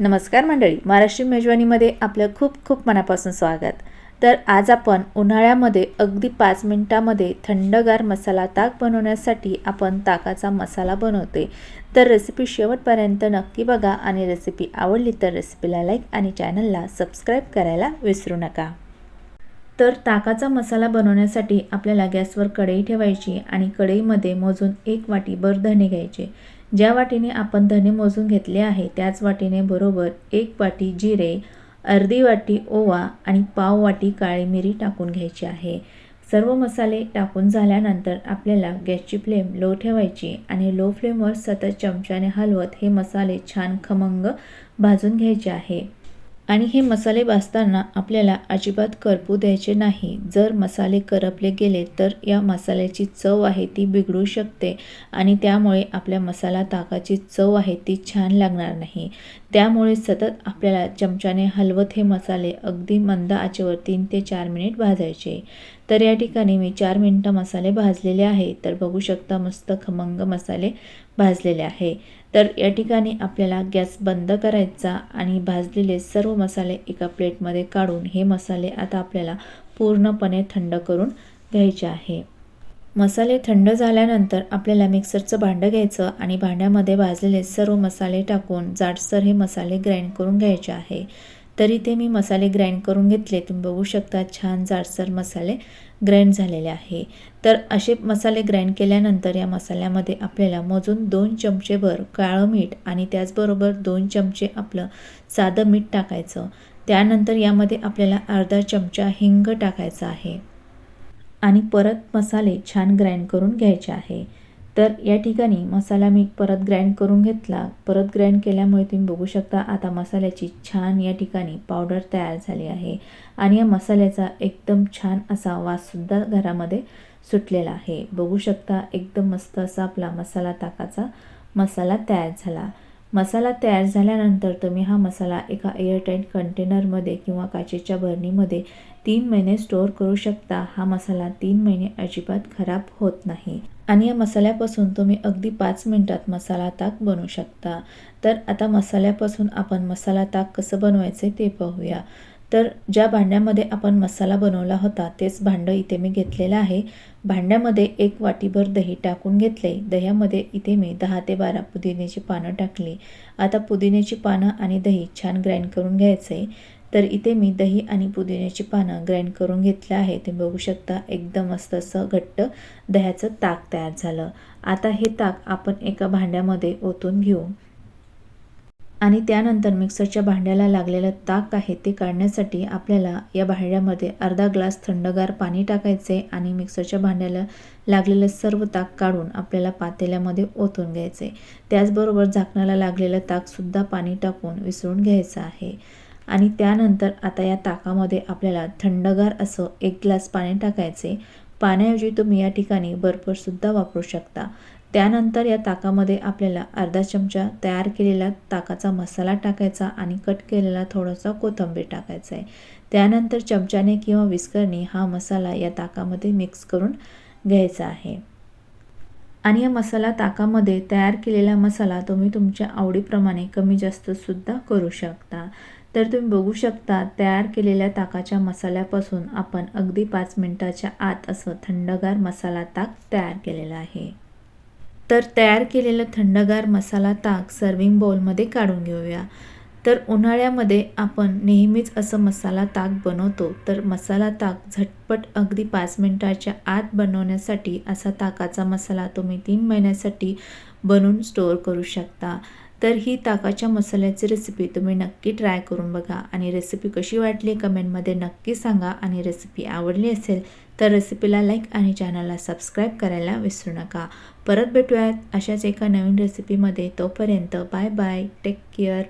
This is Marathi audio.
नमस्कार मंडळी महाराष्ट्रीयन मेजवानीमध्ये आपलं खूप खूप मनापासून स्वागत. तर आज आपण उन्हाळ्यामध्ये अगदी पाच मिनटामध्ये थंडगार मसाला ताक बनवण्यासाठी आपण ताकाचा मसाला बनवते तर रेसिपी शेवटपर्यंत नक्की बघा आणि रेसिपी आवडली तर रेसिपीला लाईक आणि चॅनलला सबस्क्राईब करायला विसरू नका. तर ताकाचा मसाला बनवण्यासाठी आपल्याला गॅसवर कढई ठेवायची आणि कढईमध्ये मोजून एक वाटीभर धणे घ्यायचे. ज्या वाटीने आपण धणे मोजून घेतले आहे त्याच वाटीने बरोबर एक वाटी जिरे अर्धी वाटी ओवा आणि पाव वाटी काळी मिरी टाकून घ्यायची आहे. सर्व मसाले टाकून झाल्यानंतर आपल्याला गॅसची फ्लेम लो ठेवायची आणि लो फ्लेमवर सतत चमच्याने हलवत हे मसाले छान खमंग भाजून घ्यायचे आहे. आणि हे मसाले भाजताना आपल्याला अजिबात करपू द्यायचे नाही. जर मसाले करपले गेले तर या मसाल्याची चव आहे ती बिघडू शकते आणि त्यामुळे आपल्या मसाला ताकाची चव आहे ती छान लागणार नाही. त्यामुळे सतत आपल्याला चमच्याने हलवत हे मसाले अगदी मंद आचेवर तीन ते चार मिनिट भाजायचे. तर या ठिकाणी मी चार मिनटं मसाले भाजलेले आहे. तर बघू शकता मस्त खमंग मसाले भाजलेले आहे. तर या ठिकाणी आपल्याला गॅस बंद करायचा आणि भाजलेले सर्व मसाले एका प्लेटमध्ये काढून हे मसाले आता आपल्याला पूर्णपणे थंड करून घ्यायचे आहे. मसाले थंड झाल्यानंतर आपल्याला मिक्सरचं भांडं घ्यायचं आणि भांड्यामध्ये भाजलेले सर्व मसाले टाकून जाडसर हे मसाले ग्राइंड करून घ्यायचे आहे. तरी ते मी मसाले ग्राइंड करून घेतले. तुम्ही बघू शकता छान जाडसर मसाले ग्राइंड झालेले आहे. तर असे मसाले ग्राइंड केल्यानंतर या मसाल्यामध्ये आपल्याला मोजून दोन चमचेभर काळं मीठ आणि त्याचबरोबर दोन चमचे आपलं साधं मीठ टाकायचं. त्यानंतर यामध्ये आपल्याला अर्धा चमचा हिंग टाकायचा आहे. आणि परत मसाले छान ग्राइंड करून घ्यायचे आहे. तर या ठिकाणी मसाला मी परत ग्राइंड करून घेतला. परत ग्राइंड केल्यामुळे तुम्ही बघू शकता आता मसाल्याची छान या ठिकाणी पावडर तयार झाली आहे. आणि या मसाल्याचा एकदम छान असा वाससुद्धा घरामध्ये सुटलेला आहे. बघू शकता एकदम मस्त असा आपला मसाला ताकाचा मसाला तयार झाला. मसाला तयार झाल्यानंतर तुम्ही हा मसाला एका एअरटाईट कंटेनरमध्ये किंवा काचेच्या भरणीमध्ये तीन महिने स्टोअर करू शकता. हा मसाला तीन महिने अजिबात खराब होत नाही. आणि या मसाल्यापासून तुम्ही अगदी पाच मिनटात मसाला ताक बनवू शकता. तर आता मसाल्यापासून आपण मसाला ताक कसं बनवायचं ते पाहूया. तर ज्या भांड्यामध्ये आपण मसाला बनवला होता तेच भांडं इथे मी घेतलेलं आहे. भांड्यामध्ये एक वाटीभर दही टाकून घेतले. दह्यामध्ये इथे मी दहा ते बारा पुदिन्याची पानं टाकली. आता पुदिन्याची पानं आणि दही छान ग्राइंड करून घ्यायचं. आहे तर इथे मी दही आणि पुदिन्याची पानं ग्राइंड करून घेतलं आहे ते बघू शकता एकदम मस्त असं घट्ट दह्याचं ताक तयार झालं. आता हे ताक आपण एका भांड्यामध्ये ओतून घेऊ. आणि त्यानंतर मिक्सरच्या भांड्याला लागलेलं ताक आहे ते काढण्यासाठी आपल्याला या भांड्यामध्ये अर्धा ग्लास थंडगार पाणी टाकायचे आणि मिक्सरच्या भांड्याला लागलेलं सर्व ताक काढून आपल्याला पातेल्यामध्ये ओतून घ्यायचे. त्याचबरोबर झाकणाला लागलेलं ताकसुद्धा पाणी टाकून विसळून घ्यायचं आहे. आणि त्यानंतर आता या ताकामध्ये आपल्याला थंडगार असं एक ग्लास पाणी टाकायचे. पाण्याऐवजी तुम्ही या ठिकाणी बर्फसुद्धा वापरू शकता. त्यानंतर या ताकामध्ये आपल्याला अर्धा चमचा तयार केलेला ताकाचा मसाला टाकायचा आणि कट केलेला थोडासा कोथिंबीर टाकायचा आहे. त्यानंतर चमच्याने किंवा विस्करने हा मसाला या ताकामध्ये मिक्स करून घ्यायचा आहे. आणि या मसाला ताकामध्ये तयार केलेला मसाला तुम्ही तुमच्या आवडीप्रमाणे कमी जास्तसुद्धा करू शकता. तर तुम्ही बघू शकता तयार केलेल्या ताकाच्या मसाल्यापासून आपण अगदी पाच मिनटाच्या आत असं थंडगार मसाला ताक तयार केलेला आहे. तर तयार केलेलं थंडगार मसाला ताक सर्विंग बाउलमध्ये काढून घेऊया. तर उन्हाळ्यामध्ये आपण नेहमीच असं मसाला ताक बनवतो तर मसाला ताक झटपट अगदी पाच मिनटाच्या आत बनवण्यासाठी असा ताकाचा मसाला तुम्ही तीन महिन्यासाठी बनवून स्टोअर करू शकता. तर ही ताकाच्या मसाल्याची रेसिपी तुम्ही नक्की ट्राय करून बघा. आणि रेसिपी कशी वाटली कमेंटमध्ये नक्की सांगा. आणि रेसिपी आवडली असेल तर रेसिपीला लाईक आणि चॅनलला सबस्क्राईब करायला विसरू नका. परत भेटूयात अशाच एका नवीन रेसिपीमध्ये तोपर्यंत बाय बाय टेक केअर